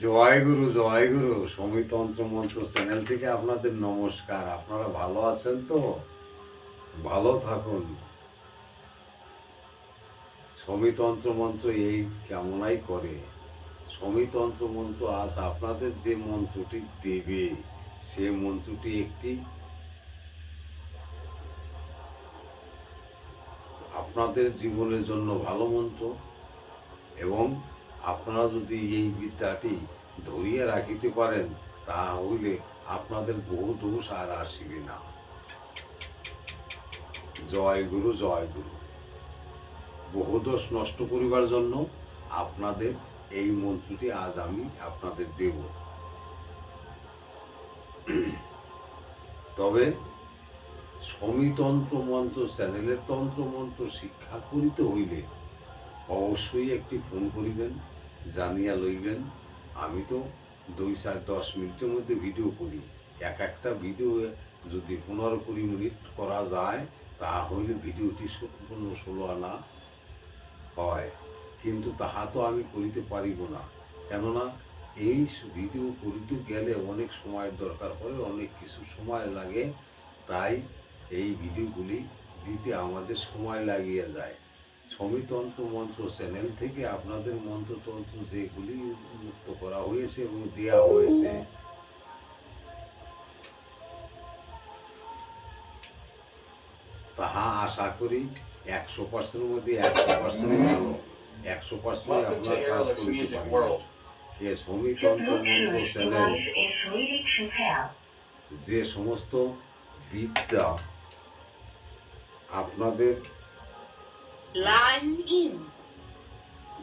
জয় গুরু জয় গুরু সমিতন্ত্র মন্ত্র চ্যানেল থেকে আপনাদের নমস্কার। আপনারা ভালো আছেন তো? ভালো থাকুন। সমিতন্ত্র মন্ত্র এই কেমনাই করে? সমিতন্ত্র মন্ত্র আজ আপনাদের যে মন্ত্রটি দেবে, সে মন্ত্রটি একটি আপনাদের জীবনের জন্য ভালো মন্ত্র এবং আপনারা যদি এই বিদ্যাটি ধরিয়া রাখিতে পারেন, তাহলে আপনাদের বহু দোষ আর আসিবে না। জয় গুরু জয় গুরু। বহু দোষ নষ্ট করিবার জন্য আপনাদের এই মন্ত্রটি আজ আমি আপনাদের দেব। তবে সমিতন্ত্র মন্ত্র, চ্যানেলের তন্ত্র মন্ত্র শিক্ষা করিতে হইলে অবশ্যই একটি ফোন করিবেন। জানিয়া লইবেন, আমি তো দুই চার দশ মিনিটের মধ্যে ভিডিও করি। এক একটা ভিডিও যদি পনেরো কুড়ি মিনিট করা যায়, তাহলে ভিডিওটি সম্পূর্ণ ষোলো আনা হয়। কিন্তু তাহা তো আমি করিতে পারিব না। কেননা, এই ভিডিও করিতে গেলে অনেক সময়ের দরকার পড়ে, অনেক কিছু সময় লাগে। তাই এই ভিডিওগুলি দিতে আমাদের সময় লাগিয়ে যায়। সমিতন্ত্র মন্ত্র চ্যানেল থেকে আপনাদের মন্ত্রতন্ত্র যেগুলি মুক্ত করা হয়েছে এবং দেওয়া হয়েছে তাহা আশা করি একশো পার্সেন্টের মধ্যে একশো পার্সেন্টই ভালো একশো পার্সেন্ট আপনার কাজ করতে World. এ সমিতন্ত্র মন্ত্র চ্যানেল. যে সমস্ত বিদ্যা আপনাদের.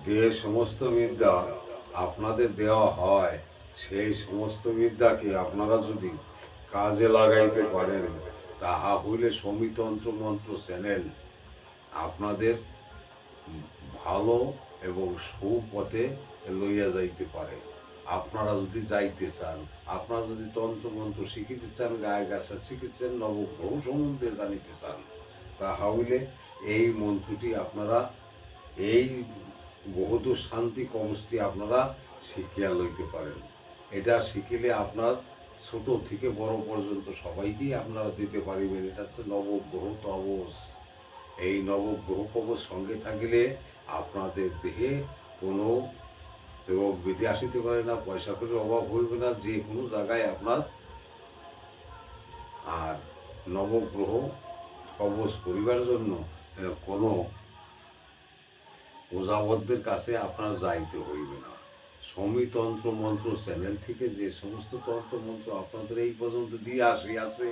যে সমস্ত বিদ্যা আপনাদের দেওয়া হয়, সেই সমস্ত বিদ্যাকে আপনারা যদি কাজে লাগাইতে পারেন, তাহা হইলে সমিতন্ত্র মন্ত্র চ্যানেল আপনাদের ভালো এবং সুপথে লইয়া যাইতে পারে। আপনারা যদি যাইতে চান, আপনারা যদি তন্ত্রমন্ত্র শিখিতে চান, গায়ে গাছা শিখিতে চান নবগ্রহ সম্বন্ধে জানিতে চান, তাহা হইলে এই মন্ত্রটি আপনারা, এই বহুদূর শান্তি কবচটি আপনারা শিখিয়া লইতে পারেন। এটা শিখিলে আপনার ছোট থেকে বড় পর্যন্ত সবাইকেই আপনারা দিতে পারিবেন। এটা হচ্ছে নবগ্রহ কবচ। এই নবগ্রহ কবচ সঙ্গে থাকিলে আপনাদের দেহে কোনো রোগ বিধি আসিতে পারে না, পয়সা করে অভাব হইবে না, যে কোনো জায়গায় আপনার আর নবগ্রহ কবচ করিবার জন্য কোনো ওজাবদ্ধের কাছে আপনার যাইতে হইবে না। সমিতন্ত্র মন্ত্র চ্যানেল থেকে যে সমস্ত তন্ত্র মন্ত্র আপনাদের এই পর্যন্ত দিয়ে আসিয়াছে,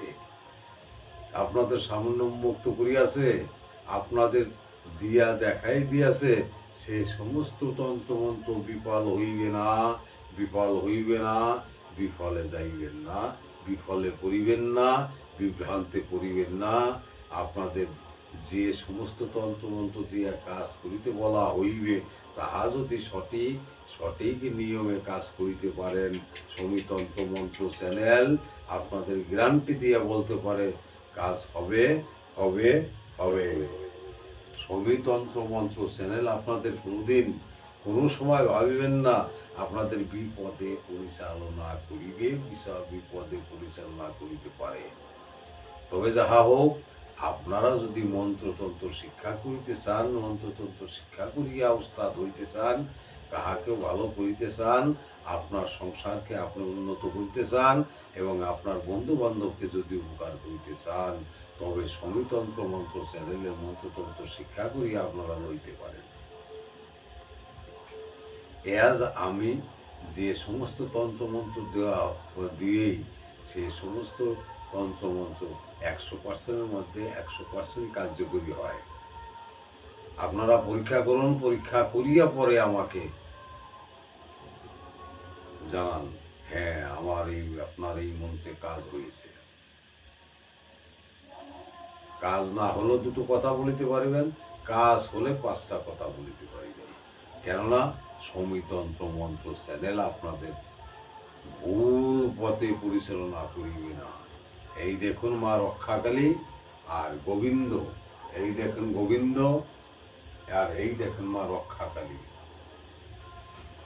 আপনাদের সামান্য মুক্ত করিয়াছে, আপনাদের দিয়া দেখাই দিয়াছে, সে সমস্ত তন্ত্র মন্ত্র বিফল হইবে না, বিফল হইবে না, বিফলে যাইবেন না, বিফলে পড়িবেন না, বিভ্রান্তে পড়িবেন না, আপনাদের যে সমস্ত তন্ত্রমন্ত্র দিয়া কাজ করিতে বলা হইবে, তাহা যদি সঠিক সঠিক নিয়মে কাজ করিতে পারেন সমিতন্ত্র মন্ত্র চ্যানেল আপনাদের গ্যারান্টি দিয়া বলতে পারে, কাজ হবে হবে হবে। সমিতন্ত্র মন্ত্র চ্যানেল আপনাদের কোনোদিন, কোনো সময় ভাবিবেন না, আপনাদের বিপদে পরিচালনা করিবে বিপদে পরিচালনা করিতে পারে। তবে যাহা হোক আপনারা যদি মন্ত্রতন্ত্র শিক্ষা করিতে চান, মন্ত্রতন্ত্র শিক্ষা করিয়া উস্তাদ হইতে চান কাহাকে ভালো করিতে চান, আপনার সংসারকে আপনি উন্নত করিতে চান এবং আপনার বন্ধু বান্ধবকে যদি উপকার করিতে চান, তবে সমিতন্ত্র মন্ত্র চ্যানেলে মন্ত্রতন্ত্র শিক্ষা করিয়া আপনারা লইতে পারেন। এজ আমি যে সমস্ত তন্ত্রমন্ত্র দেওয়া দিয়েই, সে সমস্ত তন্ত্রমন্ত্র একশো পার্সেন্টের মধ্যে একশো পার্সেন্ট কার্যকরী হয়। আপনারা পরীক্ষা করুন, পরীক্ষা করিয়া পরে আমাকে জানান হ্যাঁ আমার এই, আপনার এই মন্ত্রে কাজ হয়েছে। কাজ না হলেও দুটো কথা বলিতে পারিবেন, কাজ হলে পাঁচটা কথা বলিতে পারিবেন। কেননা, সমিতন্ত্র মন্ত্র চ্যানেল আপনাদের ভুল পথে পরিচালনা করিবে না। এই দেখুন মা রক্ষাকালী আর গোবিন্দ, এই দেখুন গোবিন্দ আর এই দেখুন মা রক্ষাকালী।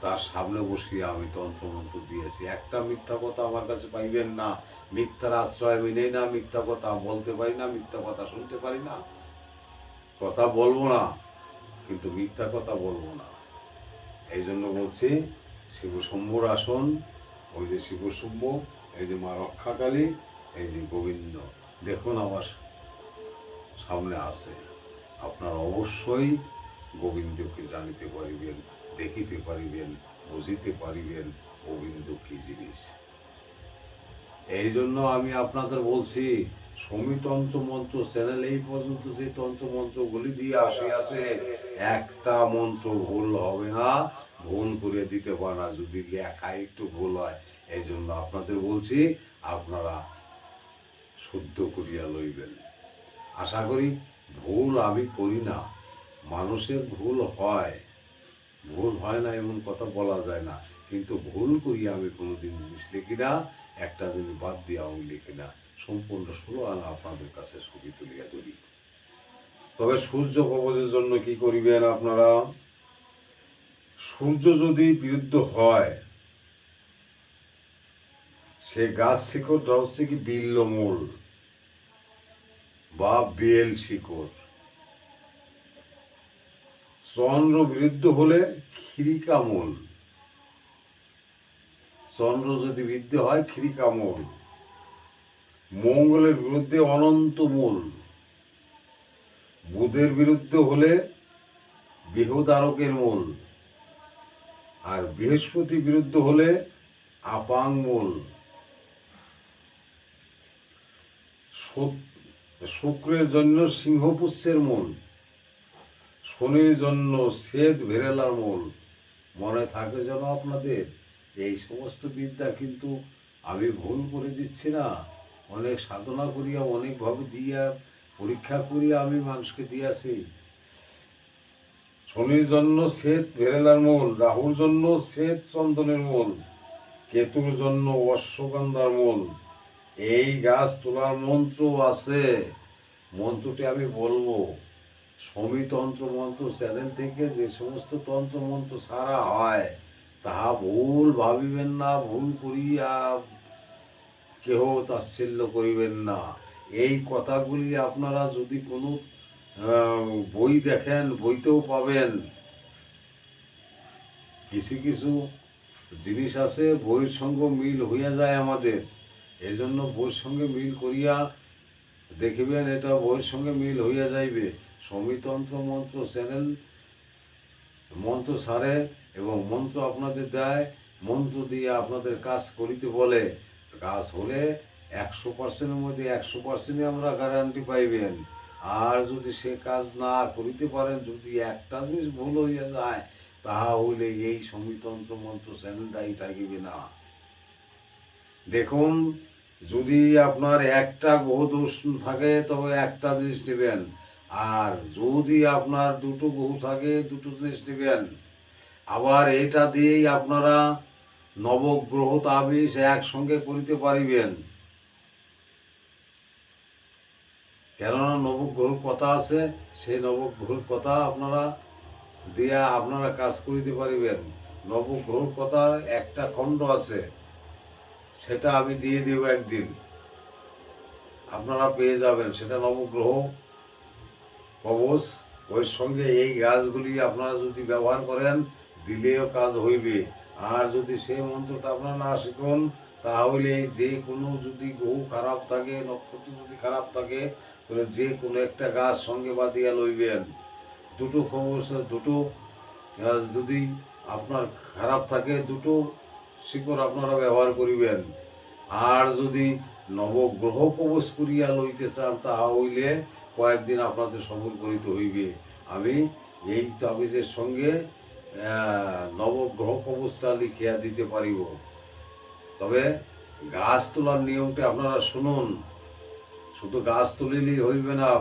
তার সামনে বসিয়ে আমি তন্ত্রমন্ত্র দিয়েছি। একটা মিথ্যা কথা আমার কাছে পাইবেন না। মিথ্যার আশ্রয় আমি নেই না, মিথ্যা কথা বলতে পারি না, মিথ্যা কথা শুনতে পারি না। কথা বলব না, কিন্তু মিথ্যা কথা বলব না। এই জন্য বলছি শিব শম্ভুর আসন, ওই যে শিব শম্ভু এই যে মা রক্ষাকালী এই যে গোবিন্দ, দেখুন আমার সামনে আছে। আপনারা অবশ্যই গোবিন্দকে জানিতে পারিবেন, দেখিতে পারিবেন, বুঝিতে পারিবেন গোবিন্দ কি জিনিস। এই জন্য আমি আপনাদের বলছি সমিতন্ত্র মন্ত্র চ্যানেল এই পর্যন্ত যে তন্ত্র মন্ত্রগুলি দিয়ে আসে আসে একটা মন্ত্র ভুল হবে না, ভুল করে দিতে পারে না। যদি লেখা একটু ভুল হয় এই জন্য আপনাদের বলছি, আপনারা শুদ্ধ করিয়া লইবেন। আশা করি ভুল আমি করি না। মানুষের ভুল হয়। ভুল হয় না এমন কথা বলা যায় না। কিন্তু ভুল করিয়া আমি কোনোদিন জিনিস লিখি না, একটা জিনিস বাদ দিয়ে আমি লিখি না। সম্পূর্ণ ষোলো আনা আপনাদের কাছে ছবি তুলিয়া ধরি। তবে সূর্য কবচের জন্য কি করিবেন আপনারা? সূর্য যদি বিরুদ্ধ হয়, সে গাছ শিকড়টা হচ্ছে কি বিল্লমূল। বা বেল শিকড়। চন্দ্র বিরুদ্ধ হলে খিরিকামূল চন্দ্র যদি বৃদ্ধি হয় খিরিকামূল মঙ্গলের বিরুদ্ধে অনন্ত মূল বুধের বিরুদ্ধে হলে বৃহদারকের মূল। আর বৃহস্পতি বিরুদ্ধ হলে আপাং মূল শুক- শুক্রের জন্য সিংহপুচ্ছের মূল, শনির জন্য শ্বেত ভেরেলার মূল। মনে থাকে যেন আপনাদের এই সমস্ত বিদ্যা কিন্তু আমি ভুল করে দিচ্ছি না। অনেক সাধনা করিয়া, অনেকভাবে দিয়া, পরীক্ষা করিয়া আমি মানুষকে দিয়াছি। শনির জন্য শ্বেত ভেরেলার মূল, রাহুর জন্য শ্বেত চন্দনের মূল, কেতুর জন্য অশ্বগন্ধার মূল এই গাছ তোলার মন্ত্র আছে। মন্ত্রটি আমি বলব সমিতন্ত্র মন্ত্র চ্যানেল থেকে যে সমস্ত তন্ত্র মন্ত্র সারা হয়, তাহা ভুল ভাবিবেন না, ভুল করিয়া কেহ তাচ্ছিল্য করিবেন না। এই কথাগুলি আপনারা যদি কোনো বই দেখেন, বইতেও পাবেন। কিছু কিছু জিনিস আছে, বইয়ের সঙ্গে মিল হইয়া যায় আমাদের। এই জন্য বইয়ের সঙ্গে মিল করিয়া দেখিবেন, এটা বইয়ের সঙ্গে মিল হইয়া যাইবে। সমিতন্ত্র মন্ত্র চ্যানেল, মন্ত্র সারে এবং মন্ত্র আপনাদের দেয়, মন্ত্র দিয়ে আপনাদের কাজ করিতে বলে। কাজ হলে একশো পার্সেন্টের মধ্যে একশো পার্সেন্টই আমরা গ্যারান্টি পাইবেন। আর যদি সে কাজ না করিতে পারেন, যদি একটা জিনিস ভুল হইয়া যায়, তাহা হইলে এই সমিতন্ত্র মন্ত্র চ্যানেল দায়ী থাকিবে না। দেখুন, যদি আপনার একটা গ্রহ দোষ থাকে, তবে একটা জিনিস নেবেন। আর যদি আপনার দুটো গ্রহ থাকে, দুটো জিনিস নেবেন। আবার এটা দিয়েই আপনারা নবগ্রহ তাবিজ একসঙ্গে করিতে পারিবেন। কেননা নবগ্রহ কথা আছে, সেই নবগ্রহর কথা আপনারা দিয়া আপনারা কাজ করিতে পারিবেন। নবগ্রহর কথার একটা খণ্ড আছে। সেটা আমি দিয়ে দেব একদিন। আপনারা পেয়ে যাবেন। সেটা নবগ্রহ, কবচ ওই সঙ্গে এই গাছগুলি আপনারা যদি ব্যবহার করেন, দিলেও কাজ হইবে। আর যদি সেই মন্ত্রটা আপনারা না শিখুন, তাহলে যে কোনো যদি গ্রহ খারাপ থাকে, নক্ষত্র যদি খারাপ থাকে, তাহলে যে কোনো একটা গাছ সঙ্গে বাঁধিয়া লইবেন। দুটো খবর দুটো যদি আপনার খারাপ থাকে, দুটো শিকড় আপনারা ব্যবহার করিবেন। আর যদি নবগ্রহ কবচ করিয়া লইতে চান তাহা হইলে কয়েকদিন আপনাদের সফল করিতে হইবে। আমি এই তাবিজের সঙ্গে নবগ্রহ কবচটা লিখিয়া দিতে পারিব। তবে গাছ তোলার নিয়মটা আপনারা শুনুন। শুধু গাছ তুলিলেই হইবে না।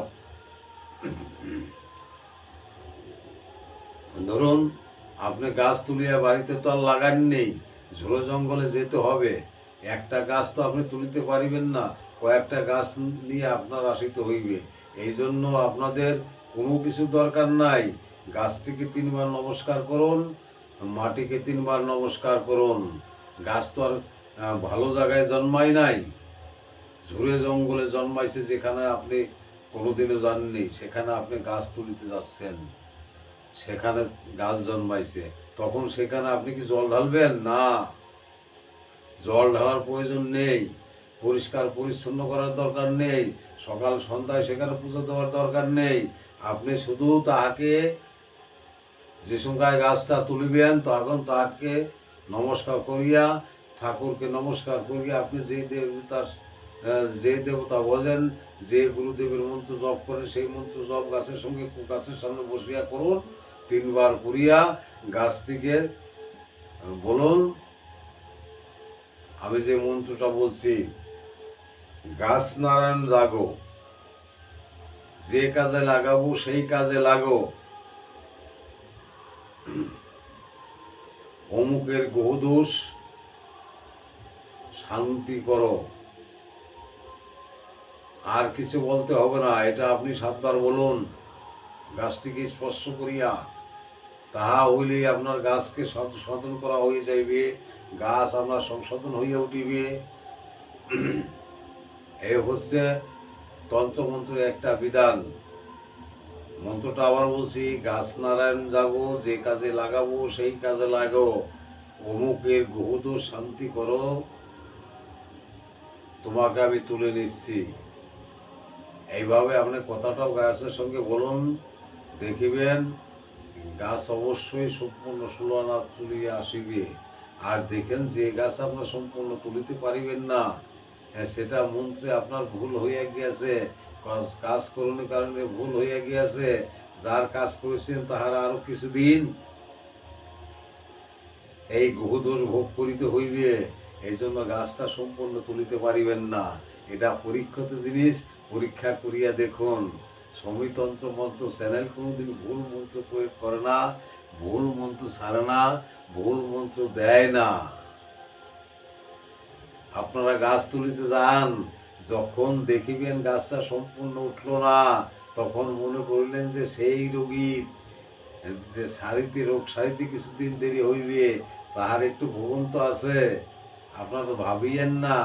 ধরুন, আপনি গাছ তুলিয়া বাড়িতে তো আর লাগান নেই। ঝোড়ো জঙ্গলে যেতে হবে। একটা গাছ তো আপনি তুলিতে পারিবেন না, কয়েকটা গাছ নিয়ে আপনার আসিত হইবে। এই জন্য আপনাদের কোনো কিছু দরকার নাই। গাছটিকে তিনবার নমস্কার করুন, মাটিকে তিনবার নমস্কার করুন। গাছ তো আর ভালো জায়গায় জন্মায় নাই। ঝুড়ে জঙ্গলে জন্মাইছে যেখানে আপনি কোনোদিনও জানেননি সেখানে আপনি গাছ তুলিতে যাচ্ছেন। সেখানে গাছ জন্মাইছে তখন সেখানে আপনি কি জল ঢালবেন? না। জল ঢালার প্রয়োজন নেই পরিষ্কার পরিচ্ছন্ন করার দরকার নেই সকাল সন্ধ্যায় সেখানে পুজো দেওয়ার দরকার নেই। আপনি শুধু তাহাকে যে সময় গাছটা তুলিবেন তখন তাহাকে নমস্কার করিয়া ঠাকুরকে নমস্কার করিয়া আপনি যে দেবতার আহ, যে দেবতা বোঝেন যে গুরুদেবের মন্ত্র জপ করে সেই মন্ত্র জপ গাছের সঙ্গে গাছের সামনে বসিয়া করুন। তিনবার করিয়া গাছটিকে বলুন, আমি যে মন্ত্রটা বলছি, গাছ নারায়ণ লাগো, যে কাজে লাগাবো সেই কাজে লাগো। অমুকের গোদোষ শান্তি করো। আর কিছু বলতে হবে না, এটা আপনি সাতবার বলুন, গাছটিকে স্পর্শ করিয়া। তাহা হইলেই আপনার গাছকে সংশোধন করা হয়ে যাইবে, গাছ আপনার সংশোধন হইয়া উঠিবে। এ হচ্ছে তন্ত্রমন্ত্রের একটা বিধান। মন্ত্রটা আবার বলছি, গাছ নারায়ণ জাগো, যে কাজে লাগাবো, সেই কাজে লাগো। অমুকের গহুদ শান্তি করো। তোমাকে আমি তুলে নিচ্ছি। এইভাবে আপনি কথাটাও গাছের সঙ্গে বলুন, দেখিবেন। গাছ অবশ্যই সম্পূর্ণ ষোলানা তুলিয়া আসিবে। আর দেখেন যে গাছ আপনার সম্পূর্ণ তুলিতে পারিবেন না। সেটা মন্ত্রে আপনার ভুল হইয়া গিয়াছে। কাজ- করণের কারণে ভুল হইয়া গিয়াছে। যার কাজ করেছেন তাহারা আরও কিছুদিন এই গ্রহদোষ ভোগ করিতে হইবে। এই জন্য গাছটা সম্পূর্ণ তুলিতে পারিবেন না। এটা পরীক্ষিত জিনিস, পরীক্ষা করিয়া দেখুন। সমিতন্ত্র মন্ত্র চ্যানেল কোনোদিন ভুল মন্ত্র প্রয়োগ করে না, ভুল মন্ত্র ছাড়ে না, ভুল মন্ত্র দেয় না। আপনারা গাছ তুলিতে যান, যখন দেখিবেন গাছটা সম্পূর্ণ উঠল না, তখন মনে করিলেন যে সেই রোগীর সারিতে রোগ সারিতে কিছুদিন দেরি হইবে, তাহার একটু ভুবন্ত আছে। আপনারা ভাবিয়েন না।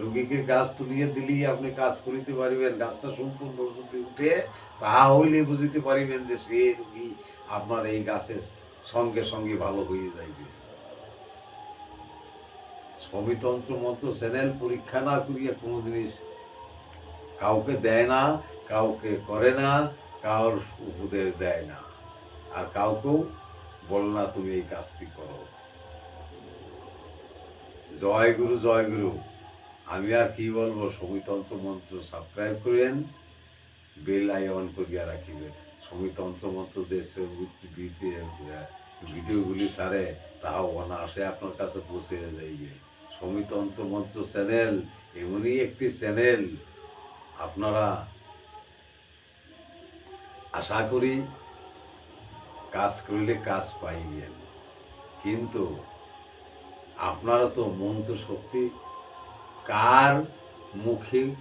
রোগীকে গাছ তুলিয়ে দিলেই আপনি কাজ করিতে পারিবেন। গাছটা সম্পূর্ণ যদি উঠে তাহা হইলে বুঝিতে পারিবেন যে সে রোগী আপনার এই গাছের সঙ্গে সঙ্গে ভালো হয়ে যাইবে। সবিতন্ত্র মন্ত্র চ্যানেল পরীক্ষা না করিয়া কোনো জিনিস কাউকে দেয় না, কাউকে করে না কাউর উপদেশ দেয় না। আর কাউকেও বল না তুমি এই কাজটি করো। জয় গুরু জয় গুরু। আমি আর কি বলব, সমিতন্ত্র মন্ত্র সাবস্ক্রাইব করেন বেল অন করিয়া রাখিবেন। সমিতন্ত্র মন্ত্র যে ভিডিওগুলি সারে তাহাও অনায়াসে আপনার কাছে পৌঁছে যাইবে। সমিতন্ত্র মন্ত্র চ্যানেল এমনই একটি চ্যানেল আপনারা আশা করি, কাজ করলে কাজ পাইবেন। কিন্তু আপনারা তো মন্ত্র শক্তি। কার মুখে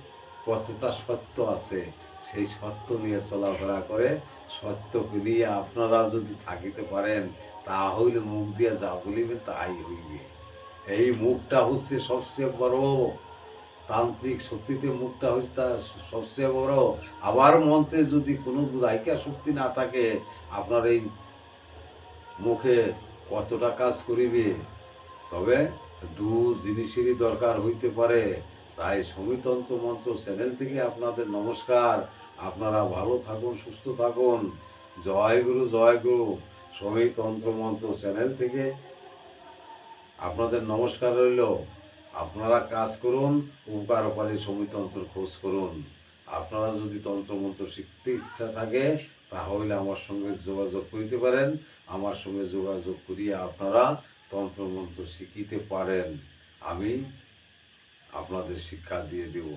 কতটা সত্য আছে, সেই সত্য নিয়ে চলাফেরা করে, সত্যকে নিয়ে আপনারা যদি থাকিতে পারেন, তাহলে মুখ দিয়ে যা বলিবে তাই হইবে। এই মুখটা হচ্ছে সবচেয়ে বড়। তান্ত্রিক শক্তিতে মুখটা হচ্ছে তা সবচেয়ে বড়। আবার মন্ত্রে যদি কোনো দায়িকা শক্তি না থাকে, আপনার এই মুখে কতটা কাজ করিবে? তবে দু জিনিসেরই দরকার হইতে পারে। তাই সমিতন্ত্র মন্ত্র চ্যানেল থেকে আপনাদের নমস্কার। আপনারা ভালো থাকুন, সুস্থ থাকুন। জয় গুরু জয় গুরু। সমিতন্ত্র মন্ত্র চ্যানেল থেকে আপনাদের নমস্কার রইল। আপনারা কাজ করুন উপকার উপারে সমিতন্ত্র খোঁজ করুন। আপনারা যদি তন্ত্রমন্ত্র শিখতে ইচ্ছা থাকে, তাহলে আমার সঙ্গে যোগাযোগ করিতে পারেন। আমার সঙ্গে যোগাযোগ করিয়া আপনারা তন্ত্রমন্ত্র শিখিতে পারেন, আমি আপনাদের শিক্ষা দিয়ে দেব।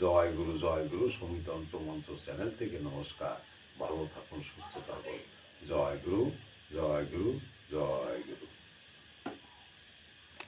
জয় গুরু জয় গুরু সমিতন্ত্র মন্ত্র চ্যানেল থেকে নমস্কার। ভালো থাকুন, সুস্থ থাকুন। জয় গুরু জয় গুরু জয় গুরু।